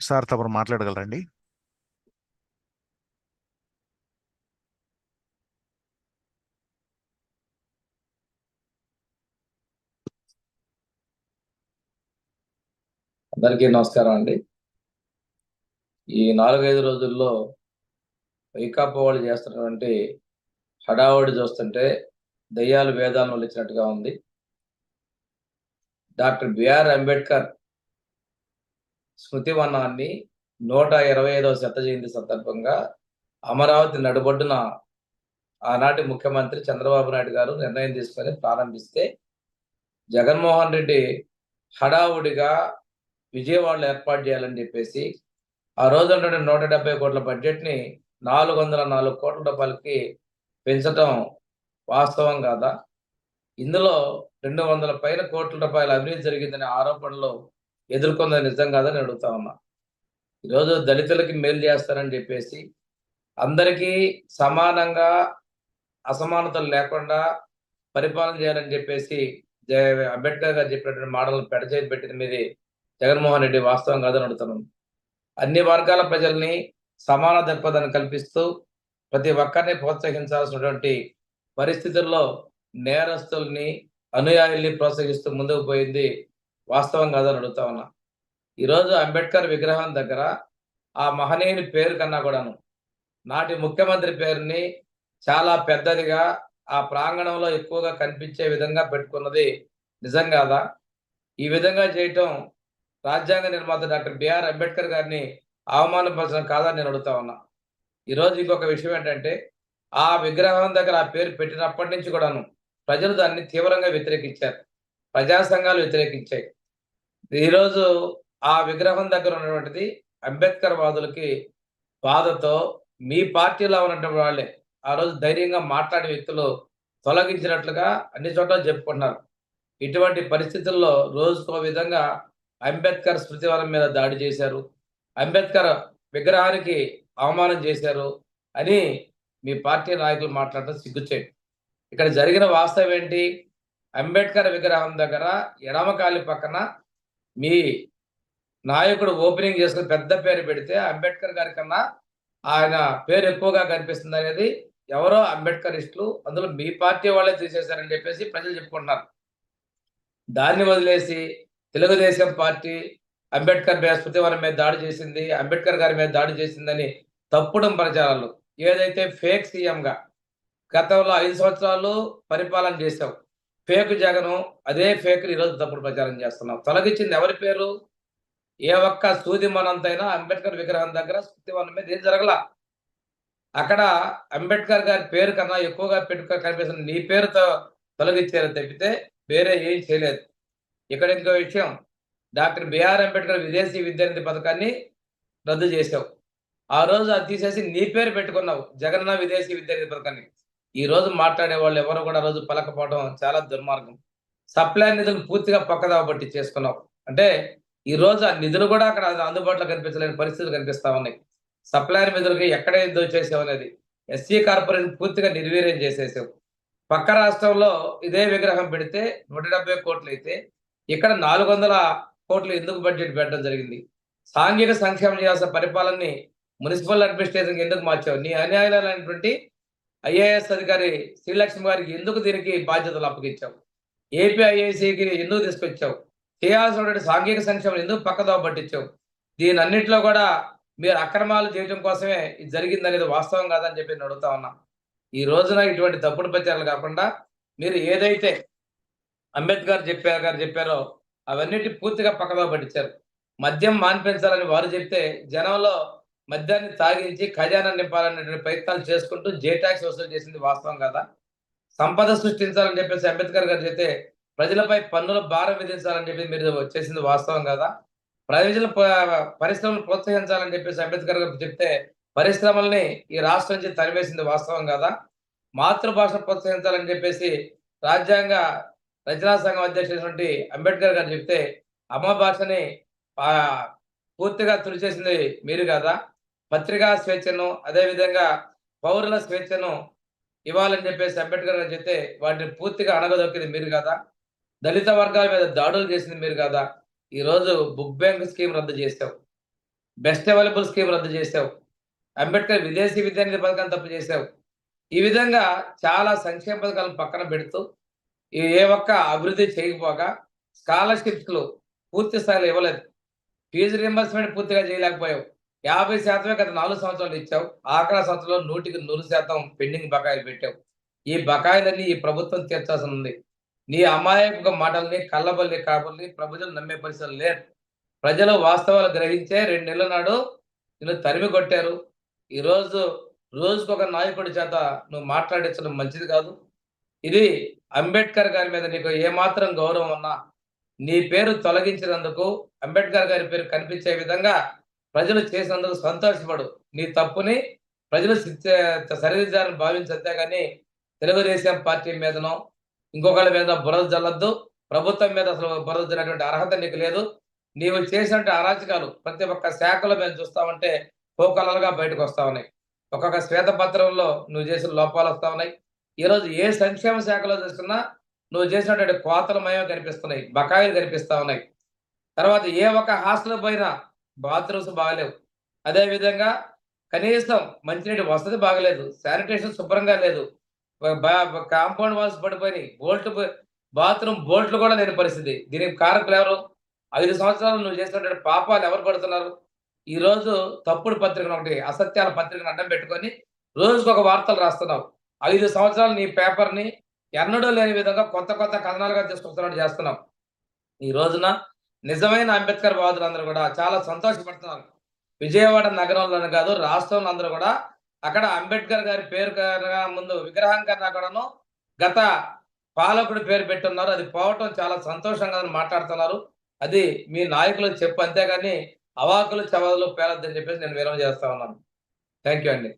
Sir తమరు మాట్లాడగలరండి? అందరికీ నమస్కారం అండి. ఈ నాలుగైదు రోజుల్లో వైకాపా వాళ్ళు చేస్తున్నటువంటి హడావుడి చూస్తుంటే దయ్యాలు వేదాలను వలిచినట్టుగా ఉంది. డాక్టర్ బిఆర్ అంబేద్కర్ స్మృతి వనాన్ని నూట ఇరవై ఐదవ శత జయంతి సందర్భంగా అమరావతి నడుబొడ్డున ఆనాటి ముఖ్యమంత్రి చంద్రబాబు నాయుడు గారు నిర్ణయం తీసుకొని ప్రారంభిస్తే జగన్మోహన్ రెడ్డి హడావుడిగా విజయవాడలో ఏర్పాటు చేయాలని చెప్పేసి ఆ రోజు ఉన్నటువంటి నూట డెబ్బై కోట్ల బడ్జెట్ని నాలుగు వందల నాలుగు కోట్ల రూపాయలకి పెంచడం వాస్తవం కాదా? ఇందులో రెండు వందల పైన కోట్ల రూపాయల అవినీతి జరిగిందనే ఆరోపణలు ఎదుర్కొన్నది నిజం కాదని అడుగుతా ఉన్నా. ఈరోజు దళితులకి మేలు చేస్తారని చెప్పేసి అందరికీ సమానంగా అసమానతలు లేకుండా పరిపాలన చేయాలని చెప్పేసి అంబేద్కర్ గారు చెప్పినటువంటి మాటలను పెడచేసి పెట్టిన మీది జగన్మోహన్ రెడ్డి వాస్తవం కాదని అడుగుతున్నాను అన్ని వర్గాల ప్రజల్ని సమాన దృక్పథాన్ని కల్పిస్తూ ప్రతి ఒక్కరిని ప్రోత్సహించాల్సినటువంటి పరిస్థితుల్లో నేరస్తుల్ని అనుయాయుల్ని ప్రోత్సహిస్తూ ముందుకు పోయింది వాస్తవం కాదని అడుగుతా ఉన్నా. ఈరోజు అంబేద్కర్ విగ్రహం దగ్గర ఆ మహనీయుని పేరు కన్నా కూడాను నాటి ముఖ్యమంత్రి పేరుని చాలా పెద్దదిగా ఆ ప్రాంగణంలో ఎక్కువగా కనిపించే విధంగా పెట్టుకున్నది నిజం కాదా? ఈ విధంగా చేయటం రాజ్యాంగ నిర్మాత డాక్టర్ బిఆర్ అంబేద్కర్ గారిని అవమానపరచడం కాదని నేను అడుగుతా ఉన్నా. ఈరోజు ఇంకొక విషయం ఏంటంటే ఆ విగ్రహం దగ్గర ఆ పేరు పెట్టినప్పటి నుంచి కూడాను ప్రజలు దాన్ని తీవ్రంగా వ్యతిరేకించారు. ప్రజా సంఘాలు వ్యతిరేకించాయి. ఈరోజు ఆ విగ్రహం దగ్గర ఉన్నటువంటిది అంబేద్కర్ వాదులకి బాధతో మీ పార్టీలో ఉన్నటువంటి వాళ్ళే ఆ రోజు ధైర్యంగా మాట్లాడే వ్యక్తులు తొలగించినట్లుగా అన్ని చోట్ల చెప్పుకుంటున్నారు. ఇటువంటి పరిస్థితుల్లో రోజుకో విధంగా అంబేద్కర్ స్మృతివనం మీద దాడి చేశారు. అంబేద్కర్ విగ్రహానికి అవమానం చేశారు అని మీ పార్టీ నాయకులు మాట్లాడటం సిగ్గుచేయండి ఇక్కడ జరిగిన వాస్తవం ఏంటి? అంబేద్కర్ విగ్రహం దగ్గర ఎడమకాలి పక్కన మీ నాయకుడు ఓపెనింగ్ చేసుకుని పెద్ద పేరు పెడితే అంబేద్కర్ గారి కన్నా ఆయన పేరు ఎక్కువగా కనిపిస్తుంది అనేది ఎవరో అంబేద్కరిస్టులు అందులో మీ పార్టీ వాళ్ళే తీసేశారని చెప్పేసి ప్రజలు చెప్పుకుంటున్నారు. దాన్ని వదిలేసి తెలుగుదేశం పార్టీ అంబేద్కర్ బృహస్పతివరం మీద దాడి చేసింది అంబేద్కర్ గారి మీద దాడి చేసిందని తప్పుడు ప్రచారాలు. ఏదైతే ఫేక్ సీఎంగా గతంలో ఐదు సంవత్సరాలు పరిపాలన చేశాం ఫేక్ జగను అదే ఫేక్ ఈరోజు తప్పుడు ప్రచారం చేస్తున్నావు. తొలగించింది ఎవరి పేరు? ఏ ఒక్క సూది మనంతైనా అంబేద్కర్ విగ్రహం దగ్గర స్మృతివనం మీద ఏం జరగల? అక్కడ అంబేద్కర్ గారి పేరు కన్నా ఎక్కువగా పెట్టుకో కనిపిస్తుంది నీ పేరుతో తొలగించారు తప్పితే వేరే ఏం చేయలేదు. ఇక్కడ ఇంకో విషయం. డాక్టర్ బిఆర్ అంబేద్కర్ విదేశీ విద్యార్థి పథకాన్ని రద్దు చేసావు ఆ రోజు అది తీసేసి నీ పేరు పెట్టుకున్నావు జగన్న విదేశీ విద్యార్థి పథకాన్ని. ఈ రోజు మాట్లాడే వాళ్ళు ఎవరు కూడా రోజు పలకపోవడం చాలా దుర్మార్గం. సప్లై నిధులు పూర్తిగా పక్కదావ బట్టి చేసుకున్నావు. అంటే ఈ రోజు ఆ నిధులు కూడా అక్కడ అందుబాటులో కనిపించలేని పరిస్థితులు కనిపిస్తా ఉన్నాయి. సప్లైర్ నిధులకి ఎక్కడ దోచేసావు అనేది ఎస్సీ కార్పొరేషన్ పూర్తిగా నిర్వీర్యం చేసేసావు. పక్క రాష్ట్రంలో ఇదే విగ్రహం పెడితే నూట డెబ్బై కోట్లు అయితే ఇక్కడ నాలుగు వందల కోట్లు ఎందుకు బడ్జెట్ పెట్టడం జరిగింది? సాంఘిక సంక్షేమ చేయాల్సిన పరిపాలనని మున్సిపల్ అడ్మినిస్ట్రేషన్ ఎందుకు మార్చావు? నీ అన్యాయాలైనటువంటి ఐఏఎస్ అధికారి శ్రీలక్ష్మి గారికి ఎందుకు దీనికి బాధ్యతలు అప్పగించావు? ఏపీ ఐఏసీకి ఎందుకు తీసుకొచ్చావు? చేయాల్సినటువంటి సాంఘిక సంక్షేమం ఎందుకు పక్కదో పట్టించావు? దీని అన్నింటిలో కూడా మీరు అక్రమాలు చేయడం కోసమే ఇది జరిగింది అనేది వాస్తవం కాదని చెప్పి నేను అడుగుతా ఉన్నా. ఈ రోజున ఇటువంటి తప్పుడు ప్రచారాలు కాకుండా మీరు ఏదైతే అంబేద్కర్ చెప్పారు గారు చెప్పారో అవన్నిటి పూర్తిగా పక్కదో పట్టించారు. మద్యం మాన్పించాలని వారు చెప్తే జనంలో మద్యాన్ని తాగించి ఖజానా నింపాలనేటువంటి ప్రయత్నాలు చేసుకుంటూ జే ట్యాక్స్ వసూలు చేసింది వాస్తవం కదా? సంపద సృష్టించాలని చెప్పేసి అంబేద్కర్ గారు చెప్తే ప్రజలపై పన్నుల భారం విధించాలని చెప్పి మీరు చేసింది వాస్తవం కదా? ప్రజల పరిశ్రమలు ప్రోత్సహించాలని చెప్పేసి అంబేద్కర్ గారు చెప్తే పరిశ్రమల్ని ఈ రాష్ట్రం నుంచి తరివేసింది వాస్తవం కదా? మాతృభాష ప్రోత్సహించాలని చెప్పేసి రాజ్యాంగ రచనా సంఘం అధ్యక్షుడైనటువంటి అంబేద్కర్ గారు చెప్తే అమ్మ భాషని పూర్తిగా తుడిచేసింది మీరు కదా? పత్రికా స్వేచ్ఛను అదేవిధంగా పౌరుల స్వేచ్ఛను ఇవ్వాలని చెప్పేసి అంబేద్కర్ గారు చెప్తే వాటిని పూర్తిగా అణగదొక్కింది మీరు కదా? దళిత వర్గాల మీద దాడులు చేసింది మీరు కదా? ఈరోజు బుక్ బ్యాంక్ స్కీమ్ రద్దు చేసావు బెస్ట్ అవైలబుల్ స్కీమ్ రద్దు చేసావు అంబేద్కర్ విదేశీ విద్యానిధి పథకం తప్పు చేసావు ఈ విధంగా చాలా సంక్షేమ పథకాలను పక్కన పెడుతూ ఏ ఒక్క అభివృద్ధి చేయకపోగా స్కాలర్షిప్స్లు పూర్తి స్థాయిలో ఇవ్వలేదు. ఫీజు రియంబర్స్మెంట్ పూర్తిగా చేయలేకపోయావు. యాభై శాతమే గత నాలుగు సంవత్సరాలు ఇచ్చావు. ఆఖరి సంవత్సరంలో నూటికి నూరు శాతం పెండింగ్ బకాయిలు పెట్టావు. ఈ బకాయిలన్నీ ఈ ప్రభుత్వం తీర్చాల్సి ఉంది నీ అమాయక మాటల్ని కళ్ళబల్లి కాబల్లి ప్రజలు నమ్మే పరిస్థితులు లేరు. ప్రజలు వాస్తవాలు గ్రహించే రెండు నెలల నాడు నిన్ను తరిమి కొట్టారు. ఈరోజు రోజుకు ఒక నాయకుడి చేత నువ్వు మాట్లాడించడం మంచిది కాదు. ఇది అంబేద్కర్ గారి మీద నీకు ఏమాత్రం గౌరవం ఉన్నా నీ పేరు తొలగించినందుకు అంబేద్కర్ గారి పేరు కనిపించే విధంగా ప్రజలు చేసినందుకు సంతోషపడు. నీ తప్పుని ప్రజలు సరిదిద్దారని భావించే కానీ తెలుగుదేశం పార్టీ మీదనో ఇంకొకళ్ళ మీద బురద జల్లద్దు. ప్రభుత్వం మీద అసలు బురద జల్లేటువంటి అర్హత నీకు లేదు. నీవు చేసినటువంటి అరాచకాలు ప్రతి ఒక్క శాఖలో మేము చూస్తామంటే పోకలలుగా బయటకు వస్తా ఉన్నాయి. ఒక్కొక్క శ్వేతపత్రంలో నువ్వు చేసిన లోపాలు వస్తా ఉన్నాయి. ఈరోజు ఏ సంక్షేమ శాఖలో చూస్తున్నా నువ్వు చేసినటువంటి కోతలమయం కనిపిస్తున్నాయి బకాయిలు కనిపిస్తా ఉన్నాయి. తర్వాత ఏ ఒక్క హాస్టల్ పోయినా బాత్రూమ్స్ బాగలేవు. అదే విధంగా కనీసం మంచినీటి వసతి బాగలేదు శానిటేషన్ శుభ్రంగా లేదు కాంపౌండ్ వాల్స్ పడిపోయినాయి బోల్ట్ బాత్రూమ్ బోల్ట్లు కూడా లేని పరిస్థితి. దీనికి కారకులు ఎవరు? ఐదు సంవత్సరాలు నువ్వు చేసినటువంటి పాపాలు ఎవరు పడుతున్నారు? ఈ రోజు తప్పుడు పత్రికను ఒకటి అసత్యాల పత్రికను అడ్డం పెట్టుకొని రోజుకు ఒక వార్తలు రాస్తున్నావు. ఐదు సంవత్సరాలు నీ పేపర్ని ఎన్నడూ లేని విధంగా కొత్త కొత్త కథనాలుగా తీసుకొస్తున్నట్టు చేస్తున్నాం. ఈ రోజున నిజమైన అంబేద్కర్ వాదులందరూ కూడా చాలా సంతోషపడుతున్నారు. విజయవాడ నగరంలోనే కాదు రాష్ట్రంలో అందరూ కూడా అక్కడ అంబేద్కర్ గారి పేరు కన్నా ముందు విగ్రహం కన్నా కూడాను గత పాలకుడు పేరు పెట్టున్నారు. అది పోవటం చాలా సంతోషంగా మాట్లాడుతున్నారు. అది మీ నాయకులు చెప్పు అంతేగాని అవాకులు చవాదులు పేరొద్దని చెప్పేసి నేను విరమ చేస్తా ఉన్నాను. థ్యాంక్ యూ అండి.